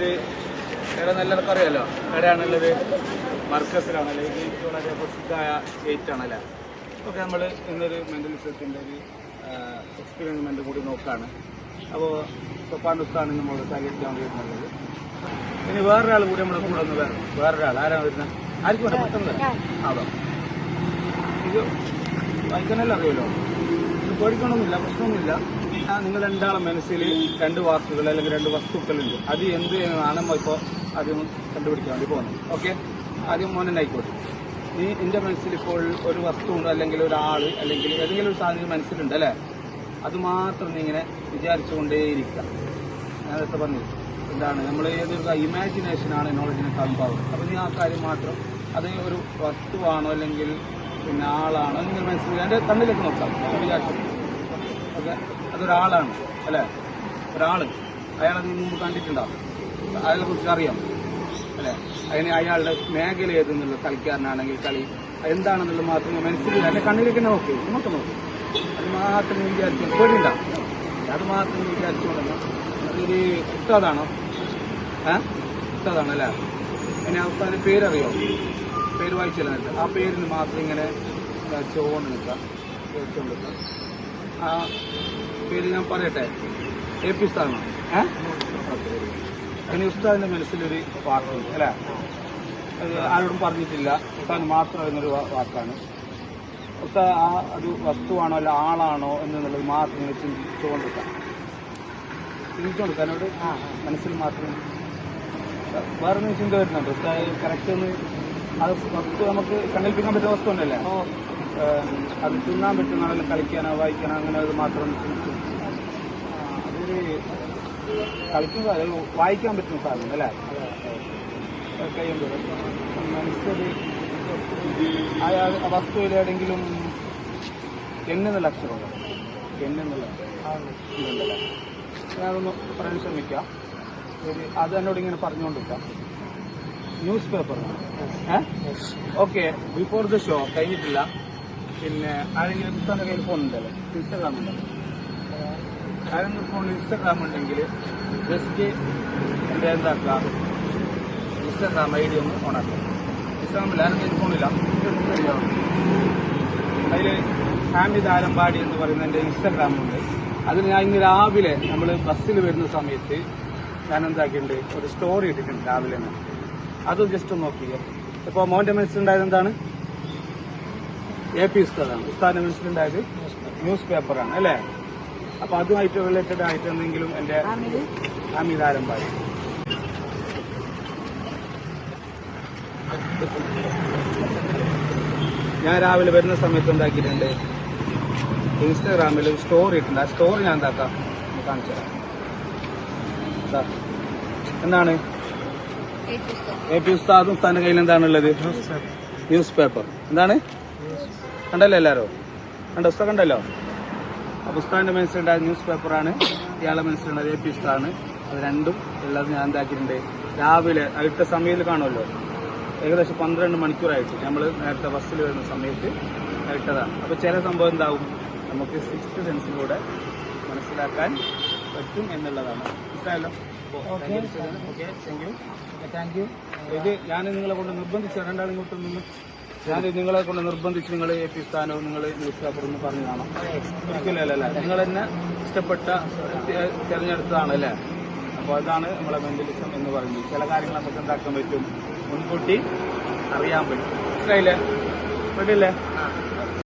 ഇത് ഇവിടെ നല്ല അറിയാലോ എവിടെയാണുള്ളത് മർക്കസിലാണല്ലേ ഇത് വളരെ പ്രസിദ്ധമായ ഗേറ്റ് ആണല്ലേ ഓക്കെ നമ്മൾ ഇന്നൊരു മെന്റലിസത്തിന്റെ ഒരു എക്സ്പെരിമെന്റ് കൂടി നോക്കുകയാണ് അപ്പോൾ സൊപ്പാനുസ്താണ് നമ്മൾ സഹകരിക്കാൻ വരുന്നുള്ളത്. ഇനി വേറൊരാൾ കൂടി നമ്മുടെ കൂടെ ഒന്ന് വേറെ വേറൊരാൾ ആരാണ് വരുന്നത് ആർക്കും പെട്ടെന്ന് വരാം. അതാ ഇത് വായിക്കാനല്ല അറിയുമല്ലോ ഇത് പേടിക്കണമെന്നില്ല പ്രശ്നമൊന്നുമില്ല നിങ്ങൾ രണ്ടാളും മനസ്സിൽ രണ്ട് വാക്കുകൾ അല്ലെങ്കിൽ രണ്ട് വസ്തുക്കളുണ്ട്? അത് എന്ത് ആണ് ഇപ്പോൾ ആദ്യം കണ്ടുപിടിക്കാൻ വേണ്ടി പോകുന്നത് ഓക്കെ ആദ്യം മോനെ ആയിക്കോട്ടെ നീ എന്റെ മനസ്സിൽ ഇപ്പോൾ ഒരു വസ്തു ഉണ്ട് അല്ലെങ്കിൽ ഒരാൾ അല്ലെങ്കിൽ ഏതെങ്കിലും ഒരു സാധനം മനസ്സിലുണ്ട് അല്ലേ? അത് മാത്രം നീ ഇങ്ങനെ വിചാരിച്ചുകൊണ്ടേയിരിക്കുക. നേരത്തെ പറഞ്ഞു എന്താണ് നമ്മൾ ഏതൊരു ഇമാജിനേഷൻ ആണ് നോളജിനെക്കാളും പവർ അപ്പോൾ നീ ആ കാര്യം മാത്രം അത് ഒരു വസ്തുവാണോ അല്ലെങ്കിൽ പിന്നെ ആളാണോ നിങ്ങൾ മനസ്സിലാക്കി എന്റെ കണ്ണിലേക്ക് നോക്കാം. വിചാരിച്ചു ഓക്കെ അതൊരാളാണ് അല്ലേ? ഒരാൾ അയാളത് മുമ്പ് കണ്ടിട്ടുണ്ടാവും അയാളെ കുറിച്ച് അറിയാം അല്ലേ? അതിന് അയാളുടെ മേഖല ഏതെന്നുള്ള കളിക്കാരനാണെങ്കിൽ കളി എന്താണെന്നുള്ള മാത്രം മനസ്സിലാക്കി. അല്ലെ കണ്ണിലേക്ക് നോക്കി നമുക്ക് നോക്കി. അത് മാത്രം വിചാരിച്ചു പേടിണ്ട. അത് മാത്രം വിചാരിച്ചുകൊണ്ടെന്ന് അതൊരു ഉസ്താദാണോ? ഏ? ഉസ്താദാണ് അല്ലേ? ആ ഉസ്താദിന്റെ പേരറിയോ? പേര് വായിച്ചില്ല ആ പേരിന് മാത്രം ഇങ്ങനെ ചോണ്ട് നിൽക്കാം ചോദിച്ചുകൊണ്ട് നിൽക്കാം ആ പേര് ഞാൻ പറയട്ടെ? എ പി ഉസ്താദാണോ ഏഹ് ഉസ്താദിന്റെ മനസ്സിലൊരു വാക്കുണ്ട് അല്ലേ? ആരോടും പറഞ്ഞിട്ടില്ല. ഉസ്താദ് മാത്രം എന്നൊരു വാക്കാണ്. ഉസ്താദ് ആ അത് വസ്തുവാണോ അല്ല ആളാണോ എന്നുള്ളത് മാത്രം ഇങ്ങനെ ചിന്തിച്ചുകൊണ്ടിരിക്കാം ചിന്തിച്ചുകൊണ്ടിരിക്കാം എന്നോട് മനസ്സിൽ മാത്രം വേറെ ഒന്നും ചിന്ത വരുന്നുണ്ട്. ഉസ്താദ് കറക്റ്റ് ഒന്ന് അത് വസ്തു നമുക്ക് സങ്കല്പിക്കാൻ പറ്റുന്ന വസ്തു ഉണ്ടല്ലേ അത് തിന്നാൻ പറ്റുന്ന അല്ലെങ്കിൽ കളിക്കാനോ വായിക്കാനോ അങ്ങനെ അത് മാത്രം അതൊരു കളിക്കുന്ന സാധനം, വായിക്കാൻ പറ്റുന്ന സാധനം അല്ലേ? കഴിയുമ്പോൾ മനസ്സിൽ ആ ആ വസ്തുവിൽ ഏതെങ്കിലും എന്നെന്നുള്ള അക്ഷരമുണ്ടോ എന്നെന്നുള്ള ഇതുണ്ടല്ലേ ഞാനതൊന്ന് പറയാൻ ശ്രമിക്കാം. ഒരു അത് എന്നോട് ഇങ്ങനെ പറഞ്ഞുകൊണ്ടിരിക്കാം. Newspaper okay before the show കഴിഞ്ഞിട്ടില്ല. പിന്നെ ആരെങ്കിലും പുസ്തകത്തിന്റെ കയ്യിൽ ഫോൺ ഉണ്ടല്ലോ? ഇൻസ്റ്റാഗ്രാം ഉണ്ടല്ലോ. ആരെങ്കിലും ഫോണിൽ ഇൻസ്റ്റാഗ്രാം ഉണ്ടെങ്കിൽ ജസ്റ്റ് എന്റെ എന്താക്കുക ഇൻസ്റ്റാഗ്രാം ഐ ഡി ഒന്ന് ഓണാക്കുക ഇൻസ്റ്റാഗ്രാമിൽ ആരെങ്കിലും ഫോണില്ല അതിൽ ഹാമിദ് ആലമ്പാടി എന്ന് പറയുന്ന എന്റെ ഇൻസ്റ്റാഗ്രാം ഉണ്ട്. അതിൽ ഞാൻ ഇന്ന് രാവിലെ നമ്മൾ ബസ്സിൽ വരുന്ന സമയത്ത് ഞാൻ എന്താക്കിയിട്ടുണ്ട്? ഒരു സ്റ്റോറി ഇട്ടിട്ടുണ്ട് രാവിലെ അത് ജസ്റ്റ് നോക്കിയോ ഇപ്പോൾ മോന്റെ മനസ്സിലുണ്ടായത് എന്താണ്? എ പി ഉസ്താദാണ് ഉസ്താദിന്റെ മനസ്സിലുണ്ടായത് ന്യൂസ് പേപ്പറാണ് അല്ലേ? അപ്പൊ അതുമായിട്ട് റിലേറ്റഡ് ആയിട്ട് എന്തെങ്കിലും എന്റെ അമിതാരം പറയും ഞാൻ രാവിലെ വരുന്ന സമയത്ത് എന്താക്കിയിട്ടുണ്ട്? ഇൻസ്റ്റാഗ്രാമിൽ ഒരു സ്റ്റോറി ഇട്ടുണ്ട് ആ സ്റ്റോറി ഞാൻ എന്താക്കാം? കാണിച്ചു തരാം. ദാ. എന്താണ്? എ പി ഉസ്താദും ഉസ്താദിന്റെ കയ്യിൽ എന്താണുള്ളത് ന്യൂസ് പേപ്പർ എന്താണ്? കണ്ടല്ലോ എല്ലാവരും കണ്ടോ? പുസ്തകം കണ്ടല്ലോ? ആ പുസ്തകന്റെ മനസ്സിലുണ്ട് ന്യൂസ് പേപ്പറാണ് ഇയാളെ മനസ്സിലുണ്ട് എ പി ഉസ്താദാണ് അത് രണ്ടും എല്ലാം ഞാൻ എന്താക്കിയിട്ടുണ്ട്. രാവിലെ അടുത്ത സമയത്ത് കാണുമല്ലോ. ഏകദേശം പന്ത്രണ്ട് മണിക്കൂറായിട്ട് നമ്മൾ നേരത്തെ ബസ്സിൽ വരുന്ന സമയത്ത് ഇട്ടതാണ് അപ്പൊ ചില സംഭവം എന്താവും? നമുക്ക് സിക്സ്ത് സെൻസിലൂടെ മനസ്സിലാക്കാൻ പറ്റും എന്നുള്ളതാണ്. ഇഷ്ടമല്ലോ ഓക്കെ താങ്ക് യു ഇത് ഞാൻ നിങ്ങളെ കൊണ്ട് നിർബന്ധിച്ചു രണ്ടാളും ഇങ്ങോട്ട് നിന്ന് ഞാൻ നിങ്ങളെ കൊണ്ട് നിർബന്ധിച്ച് നിങ്ങൾ എ പി സ്ഥാനവും നിങ്ങൾ ന്യൂസ് പേപ്പർ എന്ന് പറഞ്ഞു കാണാം. ഒരിക്കലും അല്ല നിങ്ങൾ തന്നെ ഇഷ്ടപ്പെട്ട തിരഞ്ഞെടുത്തതാണ് അല്ലേ അപ്പോൾ അതാണ് നമ്മളെ മെന്റലിസം എന്ന് പറയുന്നത്. ചില കാര്യങ്ങൾ നമുക്ക് എന്താക്കാൻ പറ്റും? മുൻകൂട്ടി അറിയാൻ പറ്റും. മനസ്സിലായില്ലേ? പറ്റില്ലേ